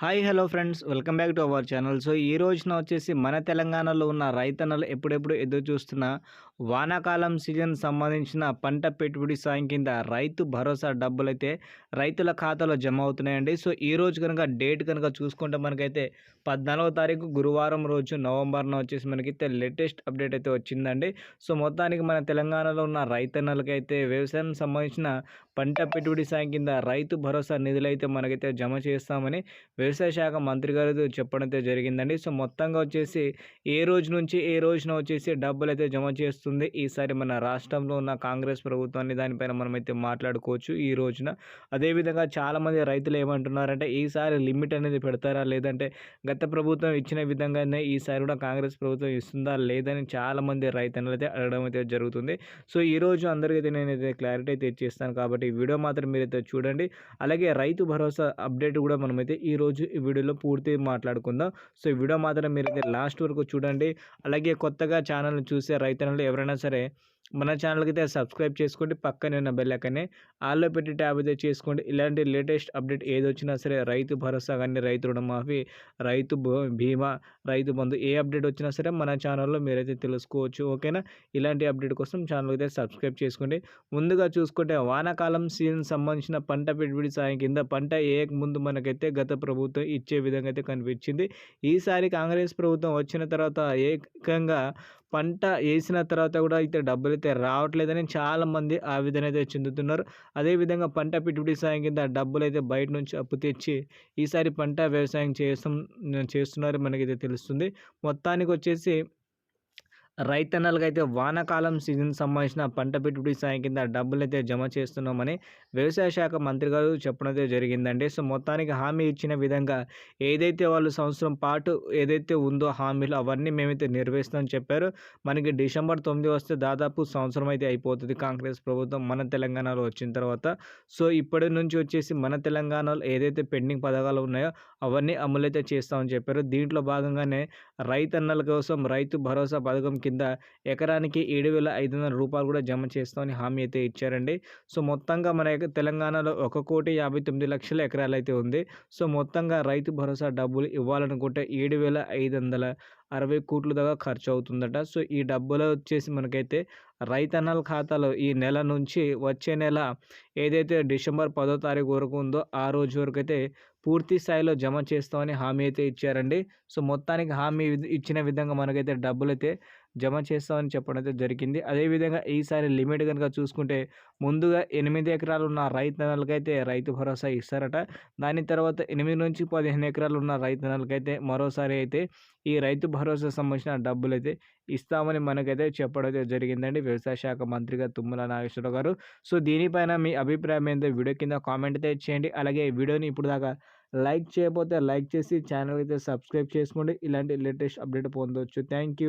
Hi hello friends. Welcome back to our channel. So ఈ రోజున వచ్చేసి మన తెలంగాణలో ఉన్న రైతన్నలు ఎప్పుడెప్పుడు ఎదురు చూస్తున్న వానాకాలం సీజన్ సంబంధించిన పంట పెట్టుబడి సాయం కింద రైతు భరోసా డబ్బులు అయితే రైతుల ఖాతాలో జమ అవుతున్నాయండి. సో ఈ రోజు కనుక డేట్ కనుక చూసుకుంటే మనకైతే పద్నాలుగో తారీఖు గురువారం రోజు నవంబర్న వచ్చేసి మనకైతే లేటెస్ట్ అప్డేట్ అయితే వచ్చిందండి. సో మొత్తానికి మన తెలంగాణలో ఉన్న రైతన్నలకైతే వ్యవసాయం సంబంధించిన పంట పెట్టుబడి సాయం కింద రైతు భరోసా నిధులైతే మనకైతే జమ చేస్తామని వ్యవసాయ శాఖ మంత్రి గారు చెప్పడం అయితే జరిగిందండి. సో మొత్తంగా వచ్చేసి ఏ రోజు నుంచి ఏ రోజున వచ్చేసి డబ్బులు అయితే జమ చేస్తుంది? ఈసారి మన రాష్ట్రంలో ఉన్న కాంగ్రెస్ ప్రభుత్వాన్ని దానిపైన మనమైతే మాట్లాడుకోవచ్చు ఈ రోజున. అదేవిధంగా చాలామంది రైతులు ఏమంటున్నారంటే ఈసారి లిమిట్ అనేది పెడతారా? లేదంటే గత ప్రభుత్వం ఇచ్చిన విధంగానే ఈసారి కూడా కాంగ్రెస్ ప్రభుత్వం ఇస్తుందా? లేదని చాలామంది రైతన్నులు అయితే అడగడం అయితే జరుగుతుంది. సో ఈ రోజు అందరికైతే నేనైతే క్లారిటీ అయితే ఇచ్చేస్తాను కాబట్టి ఈ వీడియో మాత్రం మీరైతే చూడండి. అలాగే రైతు భరోసా అప్డేట్ కూడా మనమైతే ఈ ఈరోజు ఈ వీడియోలో పూర్తి మాట్లాడుకుందాం. సో ఈ వీడియో మాత్రం మీరైతే లాస్ట్ వరకు చూడండి. అలాగే కొత్తగా ఛానల్ని చూసే రైతన్నలు ఎవరైనా సరే మన ఛానల్కి అయితే సబ్స్క్రైబ్ చేసుకోండి. పక్కనే ఉన్న బెల్ అక్కనే ఆల్లో పెట్టి ట్యాబ్ అయితే చేసుకోండి. ఇలాంటి లేటెస్ట్ అప్డేట్ ఏది వచ్చినా సరే రైతు భరోసా కానీ రైతు రుణమాఫీ రైతు బ- బీమా రైతు బంధు ఏ అప్డేట్ వచ్చినా సరే మన ఛానల్లో మీరైతే తెలుసుకోవచ్చు. ఓకేనా? ఇలాంటి అప్డేట్ కోసం ఛానల్ అయితే సబ్స్క్రైబ్ చేసుకోండి. ముందుగా చూసుకుంటే వానాకాలం సీజన్ సంబంధించిన పంట పెట్టుబడి సాయం కింద పంట ఏక ముందు మనకైతే గత ప్రభుత్వం ఇచ్చే విధంగా అయితే కనిపించింది. ఈసారి కాంగ్రెస్ ప్రభుత్వం వచ్చిన తర్వాత ఏకంగా పంట వేసిన తర్వాత కూడా అయితే డబ్బులు అయితే రావట్లేదని చాలామంది ఆ విధంగా అయితే చెందుతున్నారు అదేవిధంగా పంట పెట్టుబడి సాయం కింద డబ్బులు అయితే బయట నుంచి అప్పు తెచ్చి ఈసారి పంట వ్యవసాయం చేస్తాం చేస్తున్నారు మనకైతే తెలుస్తుంది. మొత్తానికి వచ్చేసి రైతన్నలకు అయితే వానాకాలం సీజన్ సంబంధించిన పంట పెట్టుబడి సాయం కింద డబ్బులు అయితే జమ చేస్తున్నామని వ్యవసాయ శాఖ మంత్రి గారు చెప్పడం అయితే జరిగిందండి. సో మొత్తానికి హామీ ఇచ్చిన విధంగా ఏదైతే వాళ్ళు సంవత్సరం పాటు ఏదైతే ఉందో హామీలు అవన్నీ మేమైతే నెరవేరుస్తామని చెప్పారు. మనకి డిసెంబర్ తొమ్మిది వస్తే దాదాపు సంవత్సరం అయితే అయిపోతుంది కాంగ్రెస్ ప్రభుత్వం మన తెలంగాణలో వచ్చిన తర్వాత. సో ఇప్పటి నుంచి వచ్చేసి మన తెలంగాణలో ఏదైతే పెండింగ్ పథకాలు ఉన్నాయో అవన్నీ అమలైతే చేస్తామని చెప్పారు. దీంట్లో భాగంగానే రైతన్నల కోసం రైతు భరోసా పథకం కింద ఎకరానికి ఏడు వేల ఐదు వందల రూపాయలు కూడా జమ చేస్తామని హామీ అయితే ఇచ్చారండి. సో మొత్తంగా మన తెలంగాణలో ఒక కోటి యాభై తొమ్మిది లక్షల ఎకరాలు అయితే ఉంది. సో మొత్తంగా రైతు భరోసా డబ్బులు ఇవ్వాలనుకుంటే ఏడు వేల ఐదు వందల అరవై కోట్ల దాకా ఖర్చు అవుతుందట సో ఈ డబ్బులు వచ్చేసి మనకైతే రైతన్నల ఖాతాలో ఈ నెల నుంచి వచ్చే నెల ఏదైతే డిసెంబర్ పదో తారీఖు వరకు ఉందో ఆ రోజు వరకు అయితే పూర్తి స్థాయిలో జమ చేస్తామని హామీ అయితే ఇచ్చారండి. సో మొత్తానికి హామీ ఇచ్చిన విధంగా మనకైతే డబ్బులు అయితే జమ చేస్తామని చెప్పడం అయితే జరిగింది. అదేవిధంగా ఈసారి లిమిట్ కనుక చూసుకుంటే ముందుగా ఎనిమిది ఎకరాలు ఉన్న రైతన్నలకైతే రైతు భరోసా ఇస్తారట. దాని తర్వాత ఎనిమిది నుంచి పదిహేను ఎకరాలు ఉన్న రైతన్నలకైతే మరోసారి అయితే ఈ రైతు భరోసా సంబంధించిన డబ్బులు అయితే ఇస్తామని మనకైతే చెప్పడం అయితే జరిగిందండి. వ్యవసాయ శాఖ మంత్రిగా తుమ్మల నాగేశ్వరరావు గారు. సో దీనిపైన మీ అభిప్రాయం ఏంటో వీడియో కింద కామెంట్ అయితే చేయండి. అలాగే వీడియోని ఇప్పుడు దాకా లైక్ చేయకపోతే లైక్ చేసి ఛానల్ అయితే సబ్స్క్రైబ్ చేసుకోండి. ఇలాంటి లేటెస్ట్ అప్డేట్ పొందవచ్చు థ్యాంక్ యూ